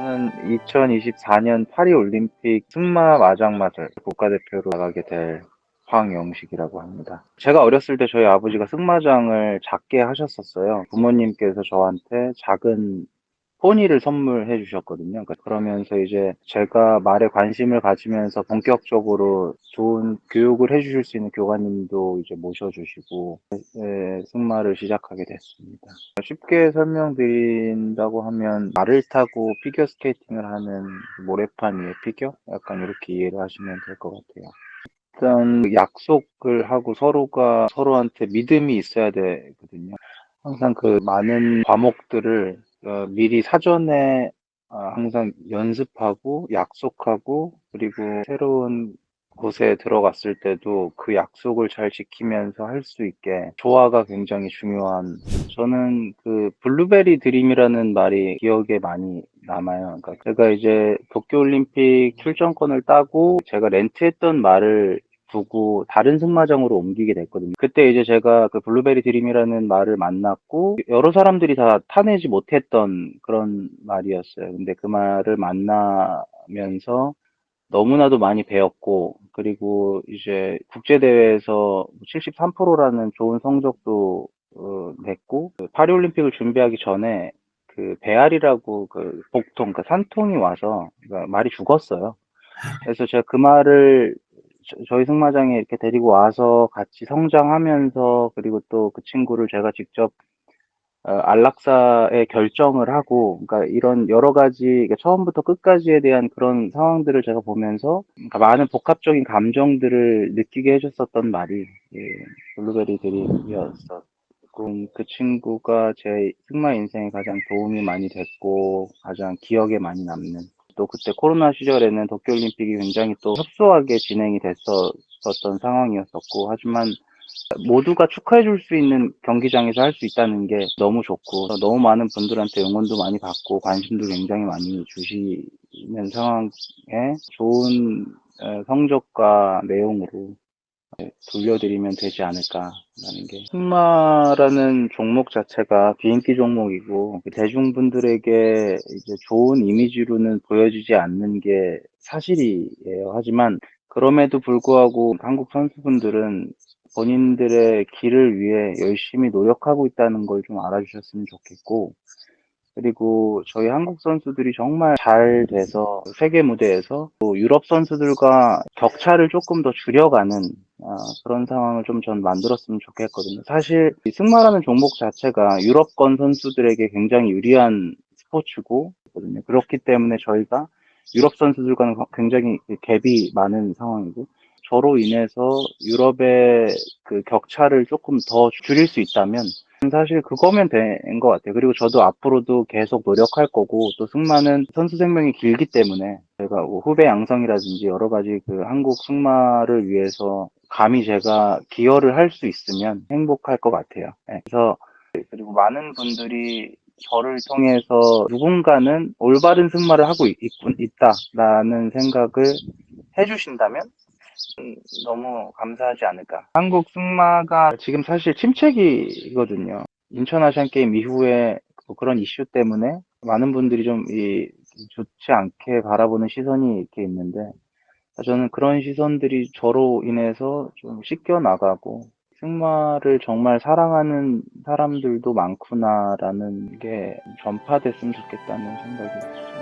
저는 2024년 파리 올림픽 승마 마장마술 국가대표로 나가게 될 황영식이라고 합니다. 제가 어렸을 때 저희 아버지가 승마장을 작게 하셨었어요. 부모님께서 저한테 작은 포니를 선물해 주셨거든요. 그러니까 그러면서 이제 제가 말에 관심을 가지면서 본격적으로 좋은 교육을 해 주실 수 있는 교관님도 이제 모셔주시고 네, 승마를 시작하게 됐습니다. 쉽게 설명드린다고 하면 말을 타고 피겨 스케이팅을 하는 모래판 위의 피겨? 약간 이렇게 이해를 하시면 될 것 같아요. 일단 약속을 하고 서로가 서로한테 믿음이 있어야 되거든요. 항상 그 많은 과목들을 어, 미리 사전에 어, 항상 연습하고 약속하고 그리고 새로운 곳에 들어갔을 때도 그 약속을 잘 지키면서 할 수 있게 조화가 굉장히 중요한 저는 그 블루베리 드림이라는 말이 기억에 많이 남아요. 그러니까 제가 이제 도쿄올림픽 출전권을 따고 제가 렌트했던 말을 두고 다른 승마장으로 옮기게 됐거든요. 그때 이제 제가 그 블루베리 드림이라는 말을 만났고 여러 사람들이 다 타내지 못했던 그런 말이었어요. 근데 그 말을 만나면서 너무나도 많이 배웠고 그리고 이제 국제 대회에서 73%라는 좋은 성적도 어, 냈고 그 파리 올림픽을 준비하기 전에 그 배알이라고 그 복통 그 산통이 와서 그러니까 말이 죽었어요. 그래서 제가 그 말을 저- 저희 승마장에 이렇게 데리고 와서 같이 성장하면서 그리고 또 그 친구를 제가 직접 어, 안락사에 결정을 하고 그러니까 이런 여러 가지 그러니까 처음부터 끝까지에 대한 그런 상황들을 제가 보면서 그러니까 많은 복합적인 감정들을 느끼게 해줬었던 말이 예, 블루베리 드림이었었고 그 친구가 제 승마 인생에 가장 도움이 많이 됐고 가장 기억에 많이 남는 또 그때 코로나 시절에는 도쿄올림픽이 굉장히 또 협소하게 진행이 됐었던 상황이었었고 하지만 모두가 축하해 줄 수 있는 경기장에서 할 수 있다는 게 너무 좋고 너무 많은 분들한테 응원도 많이 받고 관심도 굉장히 많이 주시는 상황에 좋은 어, 성적과 내용으로 네, 돌려드리면 되지 않을까라는 게 승마라는 종목 자체가 비인기 종목이고 그 대중분들에게 이제 좋은 이미지로는 보여지지 않는 게 사실이에요. 하지만 그럼에도 불구하고 한국 선수분들은 본인들의 길을 위해 열심히 노력하고 있다는 걸 좀 알아주셨으면 좋겠고 그리고 저희 한국 선수들이 정말 잘 돼서 세계 무대에서 또 유럽 선수들과 격차를 조금 더 줄여가는 아, 그런 상황을 좀 전 만들었으면 좋겠거든요. 사실 이 승마라는 종목 자체가 유럽권 선수들에게 굉장히 유리한 스포츠고 거든요. 그렇기 때문에 저희가 유럽 선수들과는 굉장히 갭이 많은 상황이고 저로 인해서 유럽의 그 격차를 조금 더 줄일 수 있다면 사실 그거면 된 것 같아요. 그리고 저도 앞으로도 계속 노력할 거고 또 승마는 선수 생명이 길기 때문에 제가 뭐 후배 양성이라든지 여러 가지 그 한국 승마를 위해서 감히 제가 기여를 할 수 있으면 행복할 것 같아요. 네, 그래서 그리고 많은 분들이 저를 통해서 누군가는 올바른 승마를 하고 있, 있다라는 생각을 해주신다면 음, 너무 감사하지 않을까. 한국 승마가 지금 사실 침체기거든요. 인천 아시안 게임 이후에 뭐 그런 이슈 때문에 많은 분들이 좀 이, 좋지 않게 바라보는 시선이 이렇게 있는데 저는 그런 시선들이 저로 인해서 좀 씻겨 나가고 승마를 정말 사랑하는 사람들도 많구나라는 게 전파됐으면 좋겠다는 생각이 들었어요.